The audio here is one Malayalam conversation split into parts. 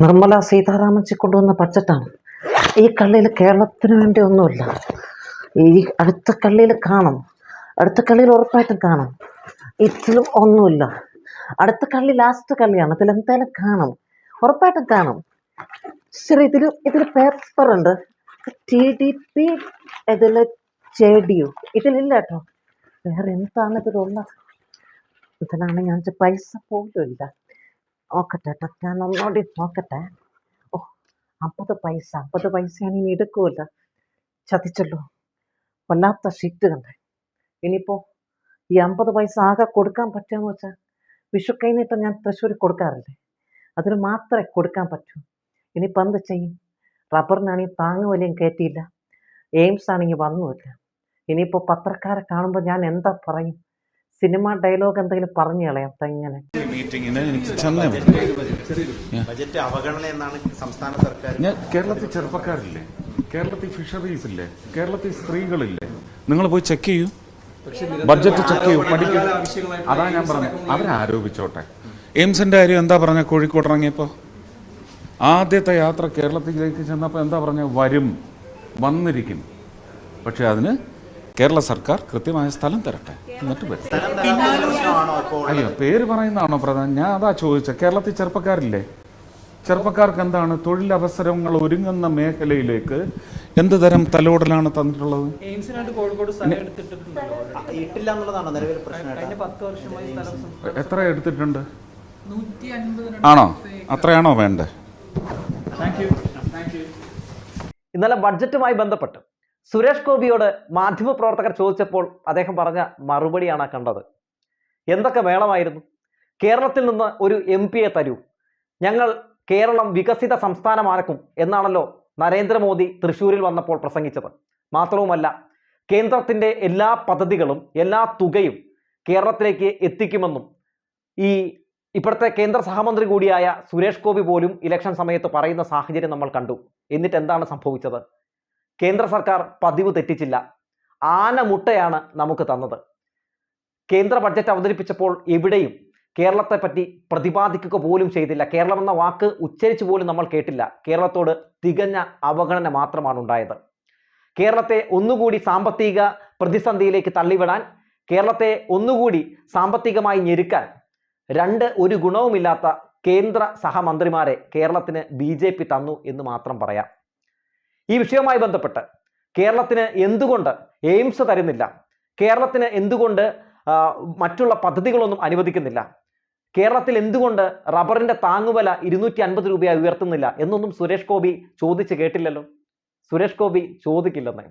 നിർമ്മല സീതാരാമൻജി കൊണ്ടുവന്ന ബഡ്ജറ്റാണ് ഈ കള്ളിയിൽ കേരളത്തിന് വേണ്ടി ഒന്നുമില്ല. ഈ അടുത്ത കള്ളിയിൽ കാണും. അടുത്ത കള്ളിയിൽ ഉറപ്പായിട്ടും കാണും. ഇതിലും ഒന്നുമില്ല. അടുത്ത കള്ളി ലാസ്റ്റ് കള്ളിയാണ്. ഇതിൽ എന്തായാലും കാണും. ഉറപ്പായിട്ടും കാണും. ശരി ഇതിൽ ഇതിൽ പേപ്പർ ഉണ്ട്. ടി ഡി പി ഇതിൽ ജെ ഡി യു ഇതിലില്ല കേട്ടോ. വേറെ എന്താണ് ഇതിലുള്ള? ഇതിലാണ് ഞാൻ പൈസ പോലും ഇല്ല. നോക്കട്ടെ കേട്ടോ ഞാൻ ഒന്നുകൂടി നോക്കട്ടെ. ഓ അമ്പത് പൈസ അമ്പത് പൈസയാണ് ഇനി എടുക്കൂല ചതിച്ചല്ലോ. വല്ലാത്ത ഷീറ്റ് കണ്ടേ. ഇനിയിപ്പോൾ ഈ അമ്പത് പൈസ ആകെ കൊടുക്കാൻ പറ്റുമെന്ന് വെച്ചാൽ വിഷു കഴിഞ്ഞിട്ട് ഞാൻ തൃശ്ശൂർ കൊടുക്കാറില്ലേ? അതിന് മാത്രമേ കൊടുക്കാൻ പറ്റൂ. ഇനിയിപ്പോൾ എന്ത് ചെയ്യും? റബ്ബറിനാണെങ്കിൽ താങ്ങുവലയും കയറ്റിയില്ല. എയിംസ് ആണെങ്കിൽ വന്നുമില്ല. ഇനിയിപ്പോൾ പത്രക്കാരെ കാണുമ്പോൾ ഞാൻ എന്താ പറയും? സിനിമ ഡയലോഗ് എന്തെങ്കിലും പറഞ്ഞു കളയാം എങ്ങനെ മീറ്റിങ്ങിന് എനിക്ക് ചെന്നേ പറ്റൂ. ബജറ്റ് അവഗണന എന്നാണ് സംസ്ഥാന സർക്കാർ ഞാൻ കേരളത്തിൽ ചെറുപ്പക്കാരില്ലേ? കേരളത്തിൽ ഫിഷറീസ് ഇല്ലേ കേരളത്തിൽ സ്ത്രീകളില്ലേ? നിങ്ങൾ പോയി ചെക്ക് ചെയ്യൂ. ബഡ്ജറ്റ് ചെക്ക് ചെയ്യൂ പഠിക്കും. അതാ ഞാൻ പറഞ്ഞത്. അവരാരോപിച്ചോട്ടെ എയിംസിന്റെ കാര്യം എന്താ പറഞ്ഞ കോഴിക്കോട് ഇറങ്ങിയപ്പോ? ആദ്യത്തെ യാത്ര കേരളത്തിലേക്ക് ചെന്നപ്പോൾ എന്താ പറഞ്ഞ? വരും. വന്നിരിക്കും. പക്ഷെ അതിന് കേരള സർക്കാർ കൃത്യമായ സ്ഥലം തരട്ടെ. എന്നിട്ട് വരും. അയ്യോ പേര് പറയുന്നതാണോ പ്രധാനം? ഞാൻ അതാ ചോദിച്ചത് കേരളത്തിൽ ചെറുപ്പക്കാരില്ലേ? ചെറുപ്പക്കാർക്ക് എന്താണ് തൊഴിലവസരങ്ങൾ ഒരുങ്ങുന്ന മേഖലയിലേക്ക് എന്ത് തരം തലോടലാണ് തന്നിട്ടുള്ളത്? എത്ര എടുത്തിട്ടുണ്ട്? ആണോ? അത്രയാണോ വേണ്ടേ? ഇന്നലെ ബഡ്ജറ്റുമായി ബന്ധപ്പെട്ട് സുരേഷ് ഗോപിയോട് മാധ്യമപ്രവർത്തകർ ചോദിച്ചപ്പോൾ അദ്ദേഹം പറഞ്ഞ മറുപടിയാണ് കണ്ടത്. എന്തൊക്കെ വേണമായിരുന്നു? കേരളത്തിൽ നിന്ന് ഒരു എം പിയെ തരൂ. ഞങ്ങൾ കേരളം വികസിത സംസ്ഥാനമാക്കും എന്നാണല്ലോ നരേന്ദ്രമോദി തൃശ്ശൂരിൽ വന്നപ്പോൾ പ്രസംഗിച്ചത്. മാത്രവുമല്ല കേന്ദ്രത്തിന്റെ എല്ലാ പദ്ധതികളും എല്ലാ തുകയും കേരളത്തിലേക്ക് എത്തിക്കുമെന്നും ഈ ഇപ്പോഴത്തെ കേന്ദ്ര സഹമന്ത്രി കൂടിയായ സുരേഷ് ഗോപി പോലും ഇലക്ഷൻ സമയത്ത് പറയുന്ന സാഹചര്യം നമ്മൾ കണ്ടു. എന്നിട്ട് എന്താണ് സംഭവിച്ചത്? കേന്ദ്ര സർക്കാർ പതിവ് തെറ്റിച്ചില്ല. ആനമുട്ടയാണ് നമുക്ക് തന്നത്. കേന്ദ്ര ബഡ്ജറ്റ് അവതരിപ്പിച്ചപ്പോൾ എവിടെയും കേരളത്തെ പറ്റി പ്രതിപാദിക്കുക പോലും ചെയ്തില്ല. കേരളം എന്ന വാക്ക് ഉച്ചരിച്ചു പോലും നമ്മൾ കേട്ടില്ല. കേരളത്തോട് തികഞ്ഞ അവഗണന മാത്രമാണ് ഉണ്ടായത്. കേരളത്തെ ഒന്നുകൂടി സാമ്പത്തിക പ്രതിസന്ധിയിലേക്ക് തള്ളിവിടാൻ കേരളത്തെ ഒന്നുകൂടി സാമ്പത്തികമായി ഞെരുക്കാൻ രണ്ട് ഒരു ഗുണവുമില്ലാത്ത കേന്ദ്ര സഹമന്ത്രിമാരെ കേരളത്തിന് ബി തന്നു എന്ന് മാത്രം പറയാം. ഈ വിഷയവുമായി ബന്ധപ്പെട്ട് കേരളത്തിന് എന്തുകൊണ്ട് എയിംസ് തരുന്നില്ല? കേരളത്തിന് എന്തുകൊണ്ട് മറ്റുള്ള പദ്ധതികളൊന്നും അനുവദിക്കുന്നില്ല? കേരളത്തിൽ എന്തുകൊണ്ട് റബ്ബറിന്റെ താങ്ങുവില ഇരുന്നൂറ്റി അൻപത് രൂപയായി ഉയർത്തുന്നില്ല എന്നൊന്നും സുരേഷ് ഗോപി ചോദിച്ച് കേട്ടില്ലല്ലോ? സുരേഷ് ഗോപി ചോദിക്കില്ലെന്ന്.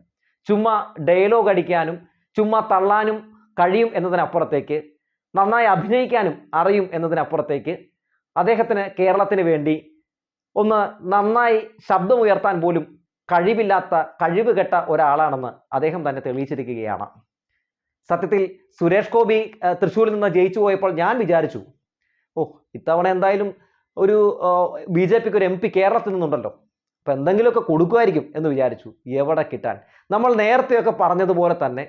ചുമ്മാ ഡയലോഗ് അടിക്കാനും ചുമ്മാ തള്ളാനും കഴിയും എന്നതിനപ്പുറത്തേക്ക് നന്നായി അഭിനയിക്കാനും അറിയും എന്നതിനപ്പുറത്തേക്ക് അദ്ദേഹത്തിന് കേരളത്തിന് വേണ്ടി ഒന്ന് നന്നായി ശബ്ദമുയർത്താൻ പോലും കഴിവില്ലാത്ത കഴിവ് കെട്ട ഒരാളാണെന്ന് അദ്ദേഹം തന്നെ തെളിയിച്ചിരിക്കുകയാണ്. സത്യത്തിൽ സുരേഷ് ഗോപി തൃശ്ശൂരിൽ നിന്ന് ജയിച്ചു പോയപ്പോൾ ഞാൻ വിചാരിച്ചു ഓ ഇത്തവണ എന്തായാലും ഒരു ബി ജെ പിക്ക് ഒരു എം പി കേരളത്തിൽ നിന്നുണ്ടല്ലോ. അപ്പം എന്തെങ്കിലുമൊക്കെ കൊടുക്കുമായിരിക്കും എന്ന് വിചാരിച്ചു എവിടെ കിട്ടാൻ. നമ്മൾ നേരത്തെയൊക്കെ പറഞ്ഞതുപോലെ തന്നെ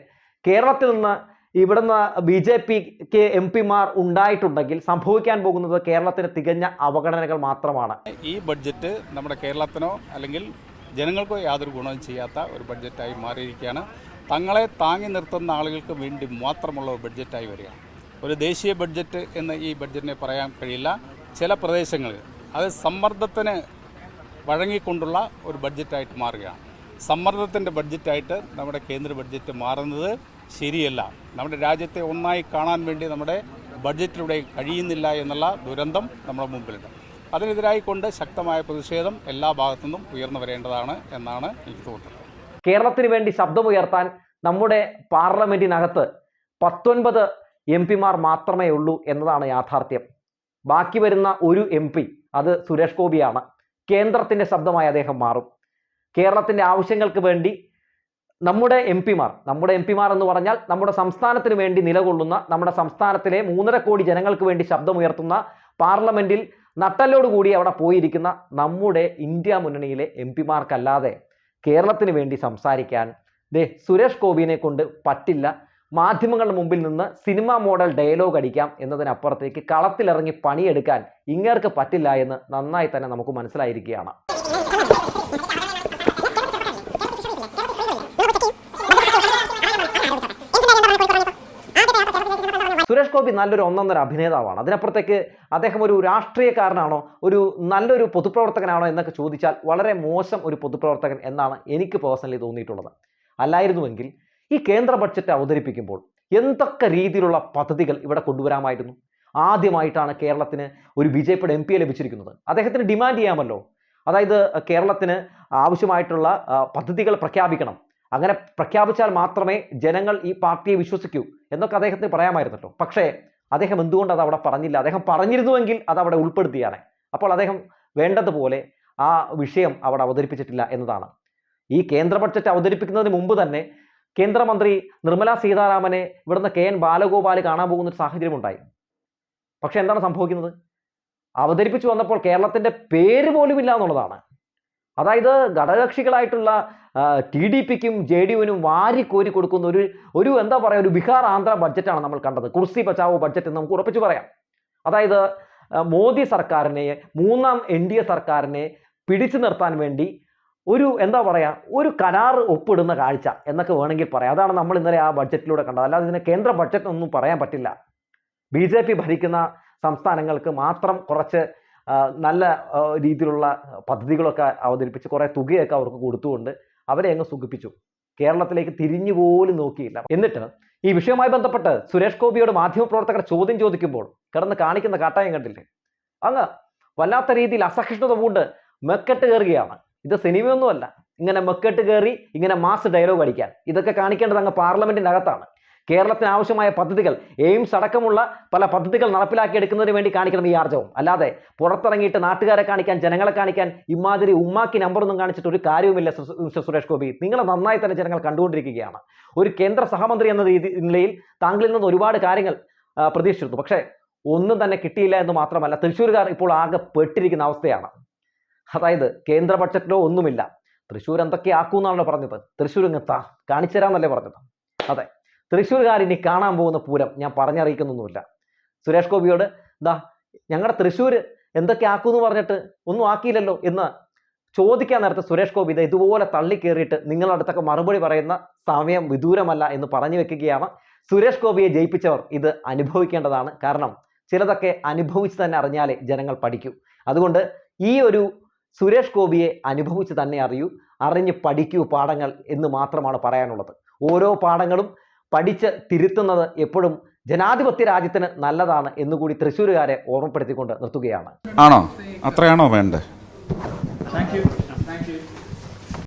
കേരളത്തിൽ നിന്ന് ഇവിടുന്ന് ബി ജെ പിക്ക് എം പിമാർ ഉണ്ടായിട്ടുണ്ടെങ്കിൽ സംഭവിക്കാൻ പോകുന്നത് കേരളത്തിന് തികഞ്ഞ അവഗണനകൾ മാത്രമാണ്. ഈ ബഡ്ജറ്റ് നമ്മുടെ കേരളത്തിനോ അല്ലെങ്കിൽ ജനങ്ങൾക്കോ യാതൊരു ഗുണവും ചെയ്യാത്ത ഒരു ബഡ്ജറ്റായി മാറിയിരിക്കുകയാണ്. തങ്ങളെ താങ്ങി നിർത്തുന്ന ആളുകൾക്ക് വേണ്ടി മാത്രമുള്ള ഒരു ബഡ്ജറ്റായി വരികയാണ്. ഒരു ദേശീയ ബഡ്ജറ്റ് എന്ന് ഈ ബഡ്ജറ്റിനെ പറയാൻ കഴിയില്ല. ചില പ്രദേശങ്ങളിൽ അത് സമ്മർദ്ദത്തിന് വഴങ്ങിക്കൊണ്ടുള്ള ഒരു ബഡ്ജറ്റായിട്ട് മാറുകയാണ്. സമ്മർദ്ദത്തിന്റെ ബഡ്ജറ്റായിട്ട് നമ്മുടെ കേന്ദ്ര ബഡ്ജറ്റ് മാറുന്നത് ശരിയല്ല. നമ്മുടെ രാജ്യത്തെ ഒന്നായി കാണാൻ വേണ്ടി നമ്മുടെ ബഡ്ജറ്റിലൂടെ കഴിയുന്നില്ല എന്നുള്ള ദുരന്തം നമ്മുടെ മുമ്പിലുണ്ട്. അതിനെതിരായി കൊണ്ട് ശക്തമായ പ്രതിഷേധം എല്ലാ ഭാഗത്തു നിന്നും ഉയർന്നു വരേണ്ടതാണ് എന്നാണ് എനിക്ക് തോന്നുന്നത്. കേരളത്തിന് വേണ്ടി ശബ്ദമുയർത്താൻ നമ്മുടെ പാർലമെന്റിനകത്ത് പത്തൊൻപത് എം പിമാർ മാത്രമേ ഉള്ളൂ എന്നതാണ് യാഥാർത്ഥ്യം. ബാക്കി വരുന്ന ഒരു എം പി അത് സുരേഷ് ഗോപിയാണ്. കേന്ദ്രത്തിന്റെ ശബ്ദമായി അദ്ദേഹം മാറും. കേരളത്തിന്റെ ആവശ്യങ്ങൾക്ക് വേണ്ടി നമ്മുടെ എം പിമാർ നമ്മുടെ എം പിമാർ എന്ന് പറഞ്ഞാൽ നമ്മുടെ സംസ്ഥാനത്തിന് വേണ്ടി നിലകൊള്ളുന്ന നമ്മുടെ സംസ്ഥാനത്തിലെ മൂന്നര കോടി ജനങ്ങൾക്ക് വേണ്ടി ശബ്ദമുയർത്തുന്ന പാർലമെന്റിൽ നട്ടലോടുകൂടി അവിടെ പോയിരിക്കുന്ന നമ്മുടെ ഇന്ത്യ മുന്നണിയിലെ എം പിമാർക്കല്ലാതെ കേരളത്തിന് വേണ്ടി സംസാരിക്കാൻ ദേ സുരേഷ് ഗോപിനെ കൊണ്ട് പറ്റില്ല. മാധ്യമങ്ങളുടെ മുമ്പിൽ നിന്ന് സിനിമ മോഡൽ ഡയലോഗ് അടിക്കാം എന്നതിനപ്പുറത്തേക്ക് കളത്തിലിറങ്ങി പണിയെടുക്കാൻ ഇങ്ങേർക്ക് പറ്റില്ല എന്ന് നന്നായി തന്നെ നമുക്ക് മനസ്സിലായിരിക്കുകയാണ്. സുരേഷ് നല്ലൊരു ഒന്നൊന്നര അഭിനേതാവാണ്. അതിനപ്പുറത്തേക്ക് അദ്ദേഹം ഒരു രാഷ്ട്രീയക്കാരനാണോ ഒരു നല്ലൊരു പൊതുപ്രവർത്തകനാണോ എന്നൊക്കെ ചോദിച്ചാൽ വളരെ മോശം ഒരു പൊതുപ്രവർത്തകൻ എന്നാണ് എനിക്ക് പേഴ്സണലി തോന്നിയിട്ടുള്ളത്. അല്ലായിരുന്നുവെങ്കിൽ ഈ കേന്ദ്ര ബഡ്ജറ്റ് അവതരിപ്പിക്കുമ്പോൾ എന്തൊക്കെ രീതിയിലുള്ള പദ്ധതികൾ ഇവിടെ കൊണ്ടുവരാമായിരുന്നു? ആദ്യമായിട്ടാണ് കേരളത്തിന് ഒരു ബി ജെ പിയുടെ എം പിയെ ലഭിച്ചിരിക്കുന്നത്. അദ്ദേഹത്തിന് ഡിമാൻഡ് ചെയ്യാമല്ലോ. അതായത് കേരളത്തിന് ആവശ്യമായിട്ടുള്ള പദ്ധതികൾ പ്രഖ്യാപിക്കണം. അങ്ങനെ പ്രഖ്യാപിച്ചാൽ മാത്രമേ ജനങ്ങൾ ഈ പാർട്ടിയെ വിശ്വസിക്കൂ. എന്നൊക്കെ അദ്ദേഹത്തിന് പറയാമായിരുന്നല്ലോ. പക്ഷേ അദ്ദേഹം എന്തുകൊണ്ട് അത് അവിടെ പറഞ്ഞില്ല? അദ്ദേഹം പറഞ്ഞിരുന്നുവെങ്കിൽ അത് അവിടെ ഉൾപ്പെടുത്തിയാണ്. അപ്പോൾ അദ്ദേഹം വേണ്ടതുപോലെ ആ വിഷയം അവിടെ അവതരിപ്പിച്ചിട്ടില്ല എന്നതാണ്. ഈ കേന്ദ്ര ബഡ്ജറ്റ് അവതരിപ്പിക്കുന്നതിന് മുമ്പ് തന്നെ കേന്ദ്രമന്ത്രി നിർമ്മല സീതാരാമനെ ഇവിടുന്ന് കെ എൻ ബാലഗോപാൽ കാണാൻ പോകുന്ന ഒരു സാഹചര്യം ഉണ്ടായി പക്ഷെ എന്താണ് സംഭവിക്കുന്നത്? അവതരിപ്പിച്ചു വന്നപ്പോൾ കേരളത്തിന്റെ പേര് പോലും ഇല്ല എന്നുള്ളതാണ്. അതായത് ഘടകകക്ഷികളായിട്ടുള്ള ടി ഡി പിക്കും ജെ ഡി യുവിനും വാരി കോരി കൊടുക്കുന്ന ഒരു ഒരു എന്താ പറയുക ഒരു ബീഹാർ ആന്ധ്ര ബഡ്ജറ്റാണ് നമ്മൾ കണ്ടത്. കുർസി ബച്ചാവോ ബഡ്ജറ്റ് എന്ന് നമുക്ക് ഉറപ്പിച്ച് പറയാം. അതായത് മോദി സർക്കാരിനെ മൂന്നാം എൻ ഡി എ സർക്കാരിനെ പിടിച്ചു നിർത്താൻ വേണ്ടി ഒരു എന്താ പറയുക ഒരു കരാർ ഒപ്പിടുന്ന കാഴ്ച എന്നൊക്കെ വേണമെങ്കിൽ പറയാം. അതാണ് നമ്മൾ ഇന്നലെ ആ ബഡ്ജറ്റിലൂടെ കണ്ടത്. അല്ലാതെ ഇതിനെ കേന്ദ്ര ബഡ്ജറ്റ് ഒന്നും പറയാൻ പറ്റില്ല. ബി ജെ പി ഭരിക്കുന്ന സംസ്ഥാനങ്ങൾക്ക് മാത്രം കുറച്ച് നല്ല രീതിയിലുള്ള പദ്ധതികളൊക്കെ അവതരിപ്പിച്ച് കുറേ തുകയൊക്കെ അവർക്ക് കൊടുത്തുകൊണ്ട് അവരെ അങ്ങ് സുഖിപ്പിച്ചു. കേരളത്തിലേക്ക് തിരിഞ്ഞു പോലും നോക്കിയില്ല. എന്നിട്ട് ഈ വിഷയവുമായി ബന്ധപ്പെട്ട് സുരേഷ് ഗോപിയോട് മാധ്യമപ്രവർത്തകർ ചോദ്യം ചോദിക്കുമ്പോൾ കിടന്ന് കാണിക്കുന്ന കാട്ടായം കണ്ടില്ലേ? അങ്ങ് വല്ലാത്ത രീതിയിൽ അസഹിഷ്ണുത പൂണ്ട് മെക്കെട്ട് കയറുകയാണ്. ഇത് സിനിമയൊന്നുമല്ല. ഇങ്ങനെ മെക്കെട്ട് കയറി ഇങ്ങനെ മാസ് ഡയലോഗ് അടിക്കാൻ. ഇതൊക്കെ കാണിക്കേണ്ടത് അങ്ങ് പാർലമെന്റിന്റെ അകത്താണ്. കേരളത്തിന് ആവശ്യമായ പദ്ധതികൾ എയിംസ് അടക്കമുള്ള പല പദ്ധതികൾ നടപ്പിലാക്കിയെടുക്കുന്നതിന് വേണ്ടി കാണിക്കണം ഈ ആർജവും. അല്ലാതെ പുറത്തിറങ്ങിയിട്ട് നാട്ടുകാരെ കാണിക്കാൻ ജനങ്ങളെ കാണിക്കാൻ ഇമാതിരി ഉമ്മാക്കി നമ്പറൊന്നും കാണിച്ചിട്ട് ഒരു കാര്യവുമില്ല മിസ്റ്റർ സുരേഷ് ഗോപി. നിങ്ങളെ നന്നായി തന്നെ ജനങ്ങൾ കണ്ടുകൊണ്ടിരിക്കുകയാണ്. ഒരു കേന്ദ്ര സഹമന്ത്രി എന്ന രീതി നിലയിൽ താങ്കളിൽ നിന്ന് ഒരുപാട് കാര്യങ്ങൾ പ്രതീക്ഷിച്ചിരുന്നു. പക്ഷേ ഒന്നും തന്നെ കിട്ടിയില്ല എന്ന് മാത്രമല്ല തൃശ്ശൂർകാർ ഇപ്പോൾ ആകെ പെട്ടിരിക്കുന്ന അവസ്ഥയാണ്. അതായത് കേന്ദ്ര ബഡ്ജറ്റിലോ ഒന്നുമില്ല. തൃശ്ശൂർ എന്തൊക്കെ ആക്കൂന്നാണല്ലോ പറഞ്ഞത്. തൃശ്ശൂർ ഇങ്ങ് താ കാണിച്ചു തരാന്നല്ലേ പറഞ്ഞത്. അതെ. തൃശ്ശൂർകാർ ഇനി കാണാൻ പോകുന്ന പൂരം ഞാൻ പറഞ്ഞറിയിക്കുന്നൊന്നുമില്ല. സുരേഷ് ഗോപിയോട് ദാ ഞങ്ങളുടെ തൃശ്ശൂർ എന്തൊക്കെ ആക്കൂന്ന് പറഞ്ഞിട്ട് ഒന്നും ആക്കിയില്ലല്ലോ എന്ന് ചോദിക്കാൻ നേരത്തെ സുരേഷ് ഗോപി ഇത് ഇതുപോലെ തള്ളിക്കേറിയിട്ട് നിങ്ങളുടെ അടുത്തൊക്കെ മറുപടി പറയുന്ന സമയം വിദൂരമല്ല എന്ന് പറഞ്ഞു വെക്കുകയാണ്. സുരേഷ് ഗോപിയെ ജയിപ്പിച്ചവർ ഇത് അനുഭവിക്കേണ്ടതാണ്. കാരണം ചിലതൊക്കെ അനുഭവിച്ച് തന്നെ അറിഞ്ഞാലേ ജനങ്ങൾ പഠിക്കൂ. അതുകൊണ്ട് ഈ ഒരു സുരേഷ് ഗോപിയെ അനുഭവിച്ച് തന്നെ അറിയൂ. അറിഞ്ഞ് പഠിക്കൂ പാഠങ്ങൾ എന്ന് മാത്രമാണ് പറയാനുള്ളത്. ഓരോ പാഠങ്ങളും പഠിച്ച് തിരുത്തുന്നത് എപ്പോഴും ജനാധിപത്യ രാജ്യത്തിന് നല്ലതാണ് എന്നുകൂടി തൃശ്ശൂരുകാരെ ഓർമ്മപ്പെടുത്തിക്കൊണ്ട് നിർത്തുകയാണ്. ആണോ? അത്രയാണോ വേണ്ടത്? താങ്ക്